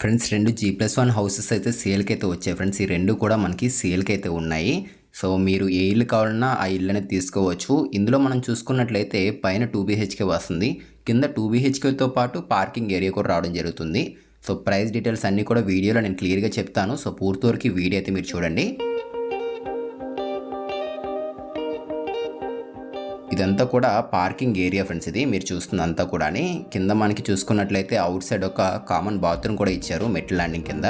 Friends రెండు G plus one houses అయితే సేల్కి అయితే వచ్చాయి ఫ్రెండ్స్. ఈ రెండు కూడా మనకి సేల్కి అయితే ఉన్నాయి. సో మీరు ఏ ఇల్లు కావాలన్నా ఆ ఇల్లు అనేది తీసుకోవచ్చు. ఇందులో మనం చూసుకున్నట్లయితే పైన టూ బీహెచ్కే వస్తుంది. కింద టూ బీహెచ్కేతో పాటు పార్కింగ్ ఏరియా కూడా రావడం జరుగుతుంది. సో ప్రైస్ డీటెయిల్స్ అన్నీ కూడా వీడియోలో నేను క్లియర్గా చెప్తాను. సో పూర్తి వరకు వీడియో అయితే మీరు చూడండి. ఇదంతా కూడా పార్కింగ్ ఏరియా ఫ్రెండ్స్ ఇది. మీరు చూస్తుందంతా కూడా కింద మనకి చూసుకున్నట్లయితే అవుట్ సైడ్ ఒక కామన్ బాత్రూమ్ కూడా ఇచ్చారు మెట్ల ల్యాండింగ్ కింద.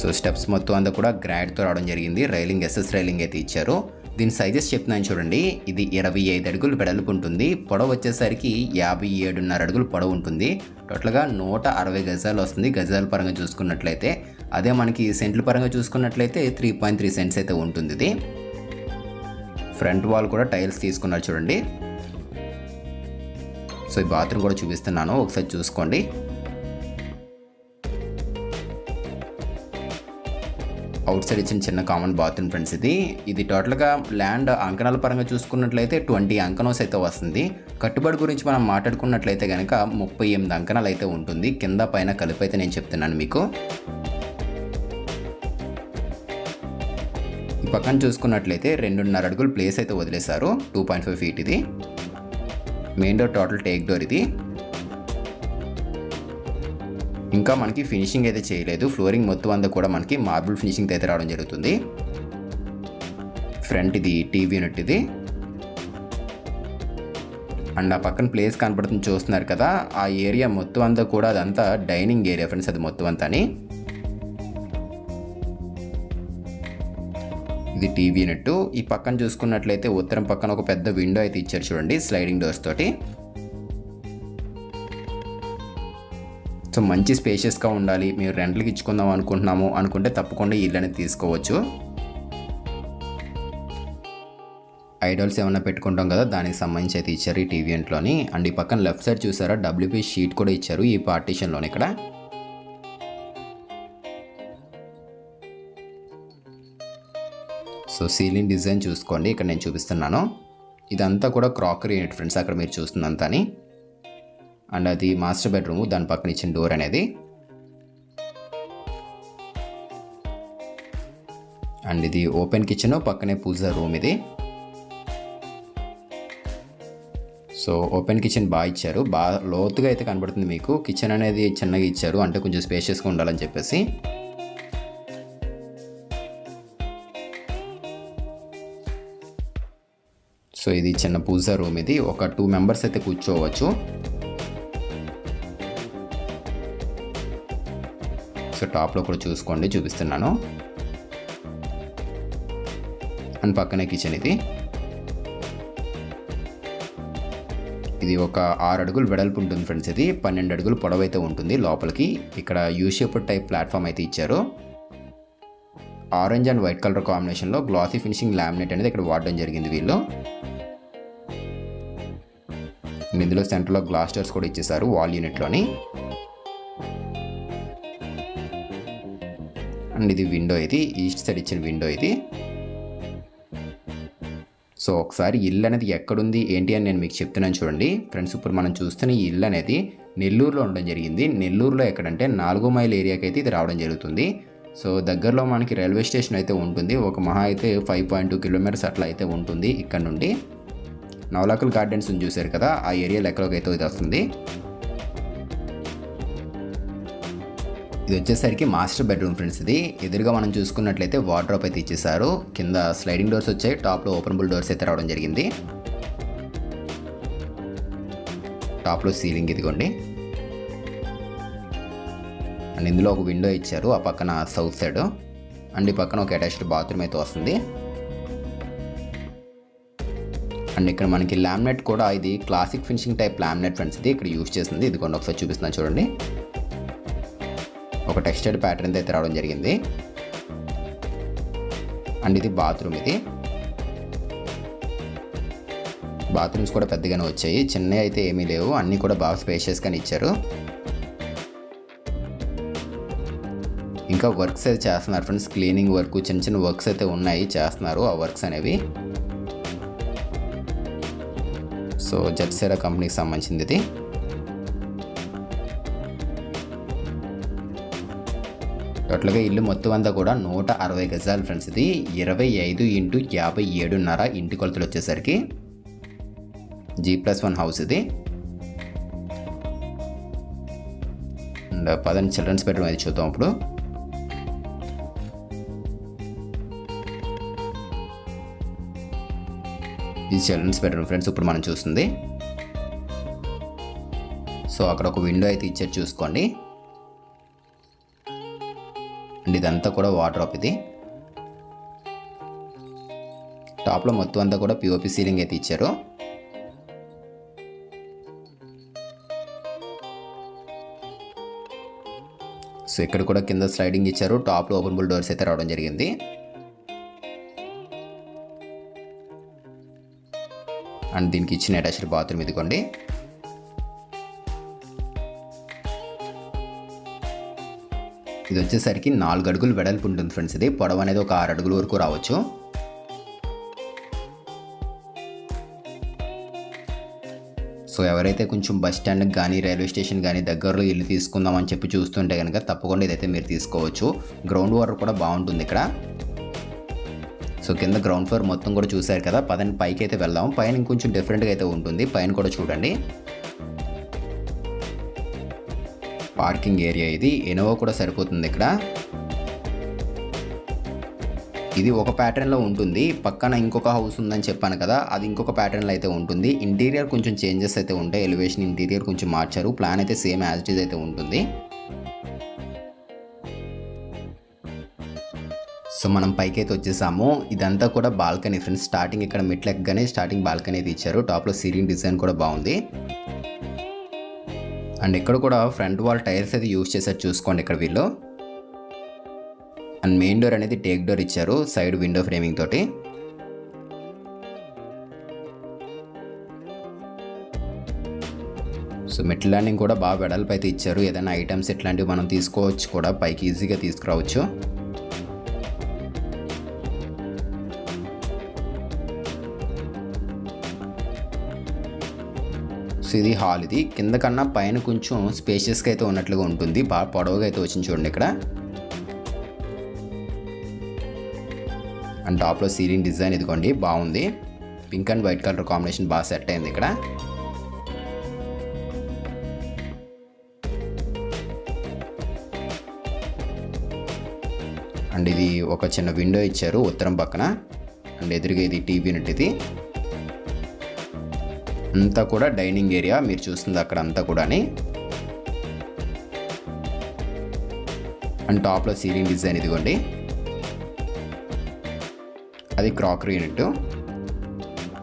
సో స్టెప్స్ మొత్తం అంతా కూడా గ్రాడ్తో రావడం జరిగింది. రైలింగ్ ఎస్ఎస్ రైలింగ్ అయితే ఇచ్చారు. దీని సైజెస్ చెప్తున్నాను చూడండి. ఇది ఇరవై ఐదు అడుగులు వెడల్పు ఉంటుంది. పొడవు వచ్చేసరికి యాభై ఏడున్నర అడుగులు పొడవు ఉంటుంది. టోటల్గా నూట అరవై గజాలు వస్తుంది గజాల పరంగా చూసుకున్నట్లయితే. అదే మనకి సెంట్ల పరంగా చూసుకున్నట్లయితే త్రీ పాయింట్ త్రీ సెంట్స్ అయితే ఉంటుంది ఇది ఫ్రంట్ వాల్ కూడా టైల్స్ తీసుకున్నారు చూడండి. సో ఈ బాత్రూమ్ కూడా చూపిస్తున్నాను. ఒకసారి చూసుకోండి. అవుట్ సైడ్ ఇచ్చిన చిన్న కామన్ బాత్రూమ్ ఫ్రెండ్స్ ఇది. ఇది టోటల్గా ల్యాండ్ అంకణాల పరంగా చూసుకున్నట్లయితే ట్వంటీ అంకనోస్ అయితే వస్తుంది. కట్టుబడి గురించి మనం మాట్లాడుకున్నట్లయితే కనుక ముప్పై ఎనిమిది అంకణాలు అయితే ఉంటుంది. కింద పైన కలిపి అయితే నేను చెప్తున్నాను మీకు. ఈ పక్కన చూసుకున్నట్లయితే రెండున్నర అడుగులు ప్లేస్ అయితే వదిలేశారు. టూ పాయింట్ ఫైవ్ ఫీట్ ఇది. Main door total teak door ఇది. ఇంకా మనకి ఫినిషింగ్ అయితే చేయలేదు. ఫ్లోరింగ్ మొత్తం అంతా కూడా మనకి మార్బుల్ ఫినిషింగ్ అయితే రావడం జరుగుతుంది. ఫ్రంట్ ఇది టీవీ యూనిట్ ఇది. అండ్ ఆ పక్కన ప్లేస్ కనపడుతుంది చూస్తున్నారు కదా. ఆ ఏరియా మొత్తం అంతా కూడా అదంతా డైనింగ్ ఏరియా ఫ్రెండ్స్ అది మొత్తం అంతా ఇది టీవీ యూనిట్ ఈ పక్కన చూసుకున్నట్లయితే ఉత్తరం పక్కన ఒక పెద్ద విండో అయితే ఇచ్చారు చూడండి స్లైడింగ్ డోర్స్ తోటి. సో మంచి స్పేషియస్గా ఉండాలి. మేము రెంట్లకి ఇచ్చుకుందాం అనుకుంటున్నాము. అనుకుంటే తప్పకుండా ఇల్లు అనేది తీసుకోవచ్చు. ఐడల్స్ ఏమైనా పెట్టుకుంటాం కదా దానికి సంబంధించి అయితే ఇచ్చారు ఈ టీవీ ఇంట్లోని. అండ్ ఈ పక్కన లెఫ్ట్ సైడ్ చూసారా డబ్ల్యూపీ షీట్ కూడా ఇచ్చారు ఈ పార్టీషన్లోని ఇక్కడ. సో సీలింగ్ డిజైన్ చూసుకోండి. ఇక్కడ నేను చూపిస్తున్నాను. ఇదంతా కూడా క్రాకరీ యూనిట్ ఫ్రెండ్స్ అక్కడ మీరు చూస్తుందంతాని అండ్ అది మాస్టర్ బెడ్రూమ్ దాని పక్కన ఇచ్చిన డోర్ అనేది. అండ్ ఇది ఓపెన్ కిచెన్ పక్కనే పూజ రూమ్ ఇది. సో ఓపెన్ కిచెన్ బాగా ఇచ్చారు. బాగా లోతుగా అయితే కనబడుతుంది మీకు. కిచెన్ అనేది చిన్నగా ఇచ్చారు. అంటే కొంచెం స్పేషియస్గా ఉండాలని చెప్పేసి. సో ఇది చిన్న పూజా రూమ్ ఇది. ఒక టూ మెంబర్స్ అయితే కూర్చోవచ్చు. సో టాప్లో కూడా చూసుకోండి చూపిస్తున్నాను. అండ్ పక్కనే కిచెన్ ఇది. ఇది ఒక ఆరు అడుగులు వెడల్పు ఉంటుంది ఫ్రెండ్స్ ఇది. పన్నెండు అడుగులు పొడవు అయితే ఉంటుంది లోపలికి. ఇక్కడ యూషేప్ టైప్ ప్లాట్ఫామ్ అయితే ఇచ్చారు. ఆరెంజ్ అండ్ వైట్ కలర్ కాంబినేషన్లో గ్లాసీ ఫినిషింగ్ లామినేట్ అనేది ఇక్కడ వాడడం జరిగింది వీళ్ళు. ఇందులో సెంటర్లో గ్లాస్టర్స్ కూడా ఇచ్చేసారు వాల్ యూనిట్లోని. అండ్ ఇది విండో ఇది ఈస్ట్ సైడ్ ఇచ్చిన విండో ఇది. సో ఒకసారి ఇల్లు అనేది ఎక్కడుంది ఏంటి అని నేను మీకు చెప్తున్నాను చూడండి. ఫ్రెండ్స్ ఇప్పుడు మనం చూస్తున్న ఈ ఇల్లు అనేది నెల్లూరులో ఉండడం జరిగింది. నెల్లూరులో ఎక్కడంటే నాలుగో మైల్ ఏరియాకి అయితే ఇది రావడం జరుగుతుంది. సో దగ్గరలో మనకి రైల్వే స్టేషన్ అయితే ఉంటుంది. ఒక మహా అయితే ఫైవ్ పాయింట్ టూ కిలోమీటర్స్ అట్లా అయితే ఉంటుంది ఇక్కడ నుండి. నవలాకల్ గార్డెన్స్ చూశారు కదా ఆ ఏరియా లెక్కలోకి అయితే ఇది వస్తుంది ఇది వచ్చేసరికి మాస్టర్ బెడ్రూమ్ ఫ్రెండ్స్ ఇది. ఎదురుగా మనం చూసుకున్నట్లయితే వాటర్ అయితే ఇచ్చేసారు కింద స్లైడింగ్ డోర్స్ వచ్చాయి టాప్లో ఓపెనబుల్ డోర్స్ అయితే రావడం జరిగింది. టాప్లో సీలింగ్ ఇదిగోండి. అండ్ ఇందులో ఒక విండో ఇచ్చారు ఆ పక్కన సౌత్ సైడ్. అండ్ ఈ పక్కన ఒక అటాచ్డ్ బాత్రూమ్ అయితే వస్తుంది. అండ్ ఇక్కడ మనకి లామినేట్ కూడా ఇది classic finishing type laminate friends ఇది ఇక్కడ యూస్ చేసింది. ఇది కొన్ని ఒకసారి చూపిస్తున్నాను చూడండి. ఒక టెక్స్టైడ్ ప్యాటర్న్ అయితే రావడం జరిగింది. అండ్ ఇది బాత్రూమ్ ఇది. బాత్రూమ్స్ కూడా పెద్దగానే వచ్చాయి. చిన్నవి అయితే ఏమీ లేవు. అన్నీ కూడా బాగా స్పేషియస్గానే ఇచ్చారు. ఇంకా వర్క్స్ అయితే చేస్తున్నారు ఫ్రెండ్స్ క్లీనింగ్ వర్క్ చిన్న చిన్న వర్క్స్ అయితే ఉన్నాయి. చేస్తున్నారు ఆ వర్క్స్ అనేవి. సో జట్సెరా కంపెనీకి సంబంధించింది ఇది టోటల్గా ఇల్లు మొత్తం అంతా కూడా నూట అరవై గజాలు ఫ్రెండ్స్ ఇది. ఇరవై ఐదు ఇంటూ యాభై ఏడున్నర ఇంటి కొలతలు వచ్చేసరికి జీ ప్లస్ వన్ హౌస్ ఇది. అండ్ పదండి చిల్డ్రన్స్ బెడ్రూమ్ అది చూద్దాం ఇప్పుడు. ఇది చిల్డ్రన్స్ బెడ్రూమ్ ఫ్రెండ్స్ ఇప్పుడు మనం చూస్తుంది. సో అక్కడ ఒక విండో అయితే ఇచ్చారు చూసుకోండి. అండ్ ఇదంతా కూడా వాటర్ ఆఫ్ ఇది. టాప్లో మొత్తం అంతా కూడా పిఓపి సీలింగ్ అయితే ఇచ్చారు. సో ఇక్కడ కూడా కింద స్లైడింగ్ ఇచ్చారు. టాప్లో ఓపెన్బుల్ డోర్స్ అయితే రావడం జరిగింది. అండ్ దీనికి ఇచ్చిన అటాచ్డ్ బాత్రూమ్ ఇదిగోండి. ఇది వచ్చేసరికి నాలుగు అడుగులు వెడల్పు ఉంటుంది ఫ్రెండ్స్ ఇది. పొడవు అనేది ఒక ఆరు అడుగుల వరకు రావచ్చు. సో ఎవరైతే కొంచెం బస్ స్టాండ్కి కానీ రైల్వే స్టేషన్ కానీ దగ్గరలో ఇల్లు తీసుకుందామని చెప్పి చూస్తుంటే కనుక తప్పకుండా ఇదైతే మీరు తీసుకోవచ్చు. గ్రౌండ్ వాటర్ కూడా బాగుంటుంది ఇక్కడ. సో కింద గ్రౌండ్ ఫ్లోర్ మొత్తం కూడా చూశారు కదా. పదని పైకి అయితే వెళ్దాం. పైన ఇంకొంచెం డిఫరెంట్గా అయితే ఉంటుంది. పైన కూడా చూడండి. పార్కింగ్ ఏరియా ఇది. ఎనోవా కూడా సరిపోతుంది ఇక్కడ. ఇది ఒక ప్యాటర్న్లో ఉంటుంది. పక్కన ఇంకొక హౌస్ ఉందని చెప్పాను కదా. అది ఇంకొక ప్యాటర్న్లో అయితే ఉంటుంది. ఇంటీరియర్ కొంచెం చేంజెస్ అయితే ఉంటాయి. ఎలివేషన్ ఇంటీరియర్ కొంచెం మార్చారు. ప్లాన్ అయితే సేమ్ యాజ్ ఇట్ ఈజ్ అయితే ఉంటుంది. సో మనం పైకి అయితే వచ్చేసాము. ఇదంతా కూడా బాల్కనీ ఫ్రెండ్స్. స్టార్టింగ్ ఇక్కడ మెట్లు ఎక్కగానే స్టార్టింగ్ బాల్కనీ అయితే ఇచ్చారు. టాప్లో సీలింగ్ డిజైన్ కూడా బాగుంది. అండ్ ఇక్కడ కూడా ఫ్రంట్ వాల్ టైర్స్ అయితే యూజ్ చేశారు చూసుకోండి ఇక్కడ వీళ్ళు. అండ్ మెయిన్ డోర్ అనేది టేక్ డోర్ ఇచ్చారు. సైడ్ విండో ఫ్రేమింగ్ తోటి. సో మెట్ల ల్యాండింగ్ కూడా బాగా వెడల్పు అయితే ఇచ్చారు. ఏదైనా ఐటమ్స్ ఇట్లాంటివి మనం తీసుకోవచ్చు కూడా. పైకి ఈజీగా తీసుకురావచ్చు. సో ఇది హాల్ ఇది కింద కన్నా పైన కొంచెం స్పేషియస్గా అయితే ఉన్నట్లుగా ఉంటుంది. బాగా పొడవుగా అయితే వచ్చింది చూడండి ఇక్కడ. అండ్ టాప్లో సీలింగ్ డిజైన్ ఇదిగోండి. బాగుంది. Pink and white colour combination బాగా సెట్ అయింది ఇక్కడ. అండ్ ఇది ఒక చిన్న విండో ఇచ్చారు ఉత్తరం పక్కన. అండ్ ఎదురుగా ఇది టీవీ యూనిట్ ఇది. అంతా కూడా డైనింగ్ ఏరియా మీరు చూస్తుంది అక్కడ అంతా కూడాని. అండ్ టాప్లో సీలింగ్ డిజైన్ ఇదిగోండి. అది క్రాకరీ యూనిట్.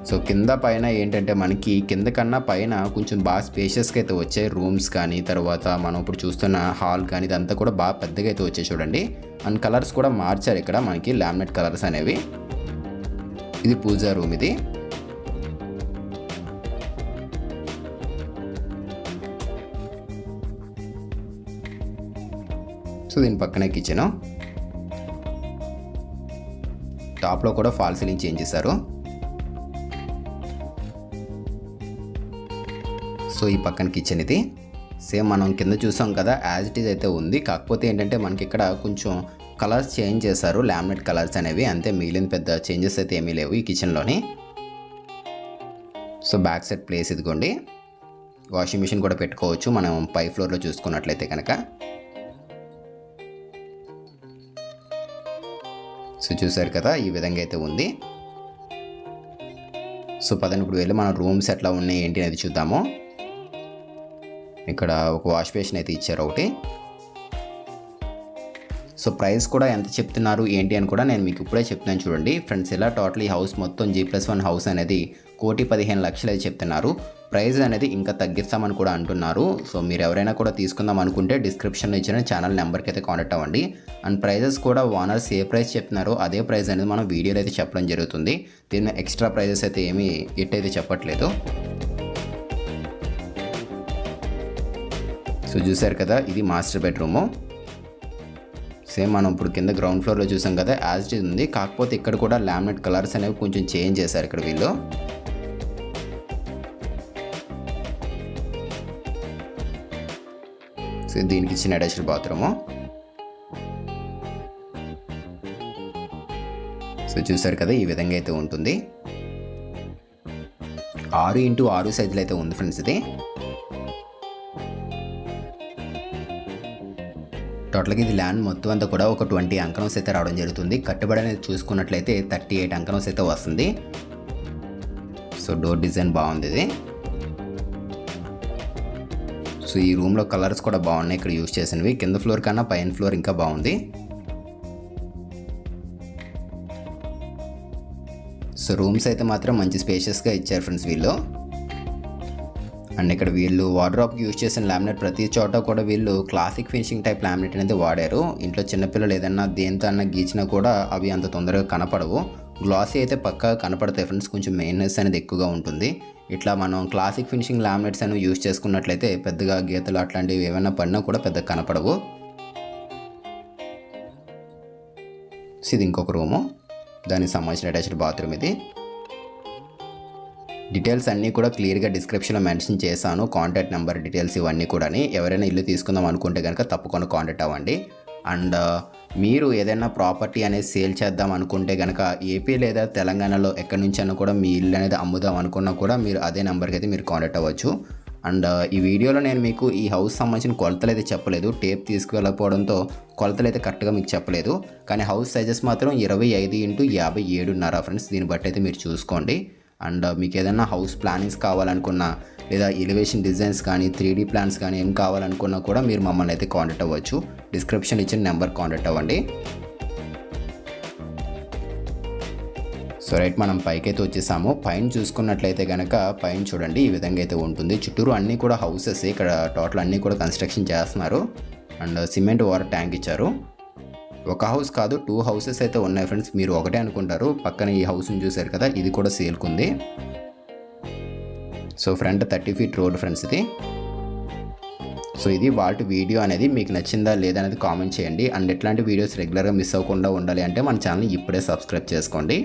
సో కింద పైన ఏంటంటే మనకి కింద కన్నా పైన కొంచెం బాగా స్పేషియస్గా అయితే వచ్చాయి రూమ్స్ కానీ తర్వాత మనం ఇప్పుడు చూస్తున్న హాల్ కానీ ఇదంతా కూడా బాగా పెద్దగా అయితే వచ్చాయి చూడండి. అండ్ కలర్స్ కూడా మార్చారు ఇక్కడ మనకి లామినేట్ కలర్స్ అనేవి. ఇది పూజా రూమ్ ఇది. సో దీని పక్కనే కిచెన్ టాప్లో కూడా ఫాల్ సీలింగ్ చేంజ్ చేశారు. సో ఈ పక్కన కిచెన్ ఇది. సేమ్ మనం కింద చూసాం కదా యాజ్ ఇట్ ఈజ్ అయితే ఉంది. కాకపోతే ఏంటంటే మనకి ఇక్కడ కొంచెం కలర్స్ చేంజ్ చేశారు లామినేట్ కలర్స్ అనేవి. అంతే మిగిలిన పెద్ద చేంజెస్ అయితే ఏమీ లేవు ఈ కిచెన్లోని సో బ్యాక్ సైడ్ ప్లేస్ ఇదిగోండి. వాషింగ్ మిషన్ కూడా పెట్టుకోవచ్చు. మనం పై ఫ్లోర్లో చూసుకున్నట్లయితే కనుక. సో చూసారు కదా ఈ విధంగా అయితే ఉంది. సో పదండి ఇప్పుడు వెళ్ళి మన రూమ్స్ ఎట్లా ఉన్నాయి ఏంటి అనేది చూద్దాము. ఇక్కడ ఒక వాష్ బేసిన్ అయితే ఇచ్చారు ఒకటి. సో ప్రైస్ కూడా ఎంత చెప్తున్నారు ఏంటి అని కూడా నేను మీకు ఇప్పుడే చెప్తున్నాను చూడండి. ఫ్రెండ్స్ ఇలా టోటల్ ఈ హౌస్ మొత్తం జీ ప్లస్ వన్ హౌస్ అనేది కోటి పదిహేను లక్షలు అయితే చెప్తున్నారు. ప్రైస్ అనేది ఇంకా తగ్గిస్తామని కూడా అంటున్నారు. సో మీరు ఎవరైనా కూడా తీసుకుందాం అనుకుంటే డిస్క్రిప్షన్లో ఇచ్చిన ఛానల్ నెంబర్కి అయితే కాంటాక్ట్ అవ్వండి. అండ్ ప్రైజెస్ కూడా ఓనర్స్ ఏ ప్రైస్ చెప్తున్నారో అదే ప్రైస్ అనేది మనం వీడియోలో అయితే చెప్పడం జరుగుతుంది. దీని ఎక్స్ట్రా ప్రైజెస్ అయితే ఏమీ ఇట్టయితే చెప్పట్లేదు. సో చూసారు కదా ఇది మాస్టర్ బెడ్రూము. సేమ్ మనం ఇప్పుడు కింద గ్రౌండ్ ఫ్లోర్లో చూసాం కదా యాజ్ ఇది ఉంది. కాకపోతే ఇక్కడ కూడా లామినేట్ కలర్స్ అనేవి కొంచెం చేంజ్ చేశారు ఇక్కడ వీళ్ళు. సో దీనికి ఇచ్చిన అటాచ్డ్ బాత్రూము. సో చూసారు కదా ఈ విధంగా అయితే ఉంటుంది. ఆరు ఇంటూ ఆరు సైజులు అయితే ఉంది ఫ్రెండ్స్ ఇది. టోటల్గా ఇది ల్యాండ్ మొత్తం అంతా కూడా ఒక ట్వంటీ అంకరంస్ అయితే రావడం జరుగుతుంది. కట్టుబడి అనేది చూసుకున్నట్లయితే థర్టీ ఎయిట్ అంకనౌస్ అయితే వస్తుంది. సో డోర్ డిజైన్ బాగుంది ఇది. సో ఈ రూమ్లో కలర్స్ కూడా బాగున్నాయి. ఇక్కడ యూస్ చేసినవి. కింద ఫ్లోర్ కన్నా పైన ఫ్లోర్ ఇంకా బాగుంది. సో రూమ్స్ అయితే మాత్రం మంచి స్పేషియస్గా ఇచ్చారు ఫ్రెండ్స్ వీళ్ళు. అండ్ ఇక్కడ వీళ్ళు వార్డ్రాప్కి యూజ్ చేసిన లామినేట్ ప్రతి చోట కూడా వీళ్ళు క్లాసిక్ ఫినిషింగ్ టైప్ లామినేట్ అనేది వాడారు. ఇంట్లో చిన్నపిల్లలు ఏదన్నా దేంతో అన్నా గీచినా కూడా అవి అంత తొందరగా కనపడవు. గ్లాసీ అయితే పక్కా కనపడతాయి ఫ్రెండ్స్ కొంచెం మెయిన్నెస్ అనేది ఎక్కువగా ఉంటుంది. ఇట్లా మనం క్లాసిక్ ఫినిషింగ్ లామినేట్స్ అనేవి యూజ్ చేసుకున్నట్లయితే పెద్దగా గీతలు అట్లాంటివి ఏమైనా పడినా కూడా పెద్దగా కనపడవు. ఇది ఇంకొక రూము దానికి సంబంధించిన అటాచ్డ్ బాత్రూమ్ ఇది. డీటెయిల్స్ అన్నీ కూడా క్లియర్గా డిస్క్రిప్షన్లో మెన్షన్ చేశాను. కాంటాక్ట్ నెంబర్ డీటెయిల్స్ ఇవన్నీ కూడా ఎవరైనా ఇల్లు తీసుకుందాం అనుకుంటే కనుక తప్పకుండా కాంటాక్ట్ అవ్వండి. అండ్ మీరు ఏదైనా ప్రాపర్టీ అనేది సేల్ చేద్దాం అనుకుంటే కనుక ఏపీ లేదా తెలంగాణలో ఎక్కడి నుంచైనా కూడా మీ ఇల్లు అనేది అమ్ముదాం అనుకున్నా కూడా మీరు అదే నెంబర్కి అయితే మీరు కాంటాక్ట్ అవ్వచ్చు. అండ్ ఈ వీడియోలో నేను మీకు ఈ హౌస్ సంబంధించిన కొలతలు అయితే చెప్పలేదు. టేప్ తీసుకువెళ్ళకపోవడంతో కొలతలు అయితే కరెక్ట్గా మీకు చెప్పలేదు. కానీ హౌస్ సైజెస్ మాత్రం ఇరవై ఐదు ఇంటూ యాభై ఏడున్నర ఫ్రెండ్స్. దీన్ని బట్టి అయితే మీరు చూసుకోండి. అండ్ మీకు ఏదైనా హౌస్ ప్లానింగ్స్ కావాలనుకున్నా లేదా ఎలివేషన్ డిజైన్స్ కానీ త్రీ ప్లాన్స్ కానీ ఏం కావాలనుకున్నా కూడా మీరు మమ్మల్ని అయితే కాంటాక్ట్ అవ్వచ్చు. డిస్క్రిప్షన్ ఇచ్చిన నెంబర్ కాంటాక్ట్ అవ్వండి. సో రైట్ మనం పైకైతే వచ్చేసాము. పైన చూసుకున్నట్లయితే కనుక పైన చూడండి ఈ విధంగా అయితే ఉంటుంది. చుట్టూరు అన్నీ కూడా హౌసెస్ ఇక్కడ టోటల్ అన్నీ కూడా కన్స్ట్రక్షన్ చేస్తున్నారు. అండ్ సిమెంట్ వాటర్ ట్యాంక్ ఇచ్చారు. ఒక హౌస్ కాదు టూ హౌసెస్ అయితే ఉన్నాయి ఫ్రెండ్స్. మీరు ఒకటే అనుకుంటారు. పక్కన ఈ హౌస్ని చూశారు కదా ఇది కూడా సేల్కుంది. So front thirty feet road friends ఇది. సో ఇది వాటి వీడియో అనేది మీకు నచ్చిందా లేదా అనేది కామెంట్ చేయండి. అండ్ ఎట్లాంటి వీడియోస్ రెగ్యులర్గా మిస్ అవ్వకుండా ఉండాలి అంటే మన ఛానల్ ఇప్పుడే సబ్స్క్రైబ్ చేసుకోండి.